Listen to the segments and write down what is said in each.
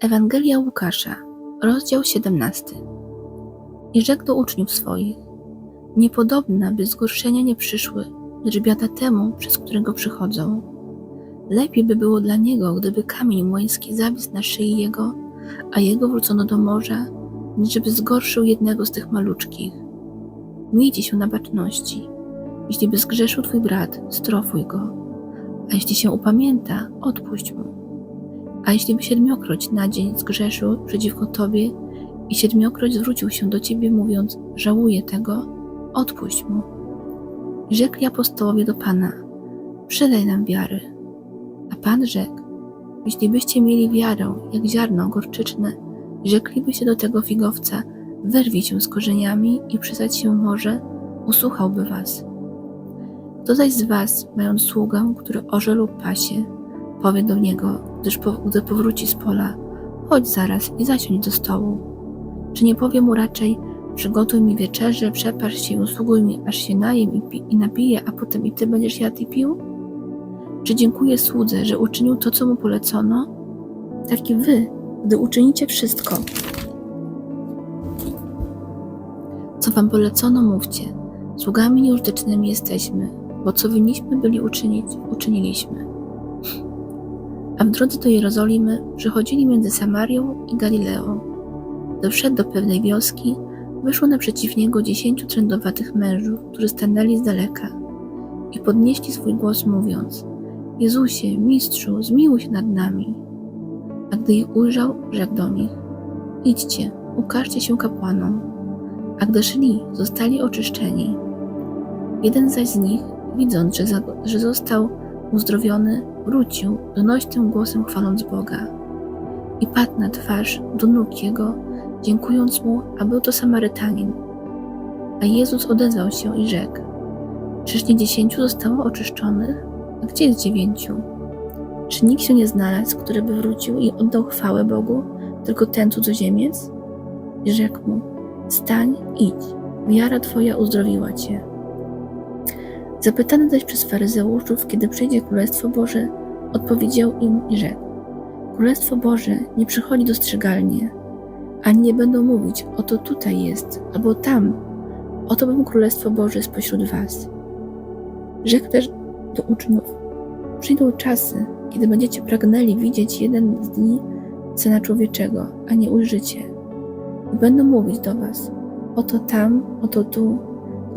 Ewangelia Łukasza, rozdział 17. I rzekł do uczniów swoich: Niepodobna, by zgorszenia nie przyszły, lecz biada temu, przez którego przychodzą. Lepiej by było dla niego, gdyby kamień młyński zawisł na szyi jego, a jego wrócono do morza, niż żeby zgorszył jednego z tych maluczkich. Miejcie się na baczności. Jeśli by zgrzeszył twój brat, strofuj go, a jeśli się upamięta, odpuść mu. A jeśli by siedmiokroć na dzień zgrzeszył przeciwko Tobie i siedmiokroć zwrócił się do Ciebie, mówiąc, żałuję tego, odpuść mu. Rzekli apostołowie do Pana, przydaj nam wiary. A Pan rzekł, jeśli byście mieli wiarę, jak ziarno gorczyczne, rzeklibyście do tego figowca, wyrwij się z korzeniami i przysać się może, usłuchałby was. Kto zaś z was, mając sługę, który orze lub pasie, powie do niego, gdyż po, gdy powróci z pola, chodź zaraz i zasiądź do stołu. Czy nie powie mu raczej, przygotuj mi wieczerzę, przepasz się i usługuj mi, aż się najem i, pi- i napiję, a potem i ty będziesz jadł i pił? Czy dziękuję słudze, że uczynił to, co mu polecono? Tak i wy, gdy uczynicie wszystko, co wam polecono, mówcie. Sługami nieużytecznymi jesteśmy, bo co winniśmy byli uczynić, uczyniliśmy. A w drodze do Jerozolimy przechodzili między Samarią i Galileą. Gdy wszedł do pewnej wioski, wyszło naprzeciw niego dziesięciu trędowatych mężów, którzy stanęli z daleka i podnieśli swój głos, mówiąc: Jezusie, mistrzu, zmiłuj się nad nami. A gdy ich ujrzał, rzekł do nich: Idźcie, ukażcie się kapłanom. A gdy szli, zostali oczyszczeni. Jeden zaś z nich, widząc, że, że został uzdrowiony, wrócił donośnym głosem chwaląc Boga. I padł na twarz do nóg Jego, dziękując Mu, a był to Samarytanin. A Jezus odezwał się i rzekł, Czyż nie dziesięciu zostało oczyszczonych? A gdzie jest dziewięciu? Czy nikt się nie znalazł, który by wrócił i oddał chwałę Bogu, tylko ten cudzoziemiec? I rzekł mu, Stań, idź, wiara Twoja uzdrowiła Cię. Zapytany zaś przez faryzeuszów, kiedy przyjdzie Królestwo Boże, odpowiedział im i rzekł: Królestwo Boże nie przychodzi dostrzegalnie, ani nie będą mówić: Oto tutaj jest, albo tam, oto bym Królestwo Boże spośród Was. Rzekł też do uczniów: Przyjdą czasy, kiedy będziecie pragnęli widzieć jeden z dni Syna Człowieczego, a nie ujrzycie. I będą mówić do Was: Oto tam, oto tu,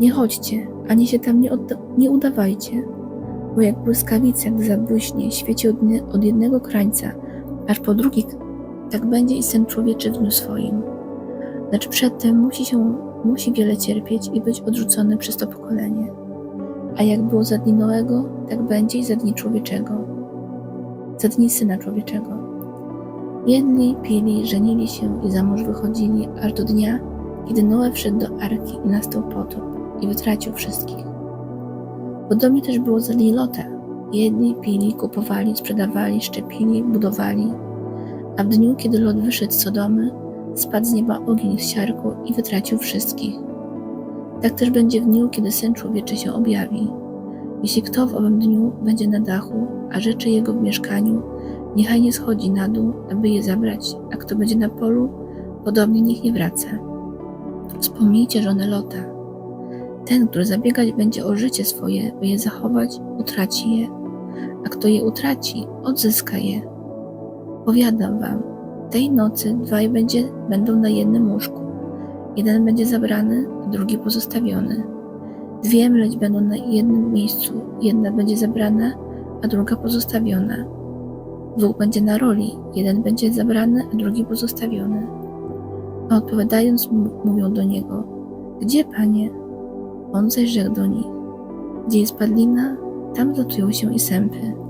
nie chodźcie, ani się tam nie, nie udawajcie, bo jak błyskawica, gdy zabłyśnie, świeci od, od jednego krańca, aż po drugi, tak będzie i Syn Człowieczy w dniu swoim. Lecz przedtem musi się, musi wiele cierpieć i być odrzucony przez to pokolenie. A jak było za dni Noego, tak będzie i za dni Człowieczego, za dni Syna Człowieczego. Jedli, pili, żenili się i za mąż wychodzili, aż do dnia, kiedy Noe wszedł do arki i nastał potop i wytracił wszystkich. Podobnie też było za dni Lota. Jedli, pili, kupowali, sprzedawali, szczepili, budowali, a w dniu, kiedy Lot wyszedł z Sodomy, spadł z nieba ogień z siarką i wytracił wszystkich. Tak też będzie w dniu, kiedy Syn Człowieczy się objawi. Jeśli kto w owym dniu będzie na dachu, a rzeczy jego w mieszkaniu, niechaj nie schodzi na dół, aby je zabrać, a kto będzie na polu, podobnie niech nie wraca. Wspomnijcie żonę Lota. Ten, który zabiegać będzie o życie swoje, by je zachować, utraci je, a kto je utraci, odzyska je. Powiadam wam, tej nocy dwaj będzie, będą na jednym łóżku. Jeden będzie zabrany, a drugi pozostawiony. Dwie mleć będą na jednym miejscu, jedna będzie zabrana, a druga pozostawiona. Dwóch będzie na roli, jeden będzie zabrany, a drugi pozostawiony. A odpowiadając mówią do niego, gdzie panie? On zaś do nich, gdzie jest padlina, tam zatują się i sępy.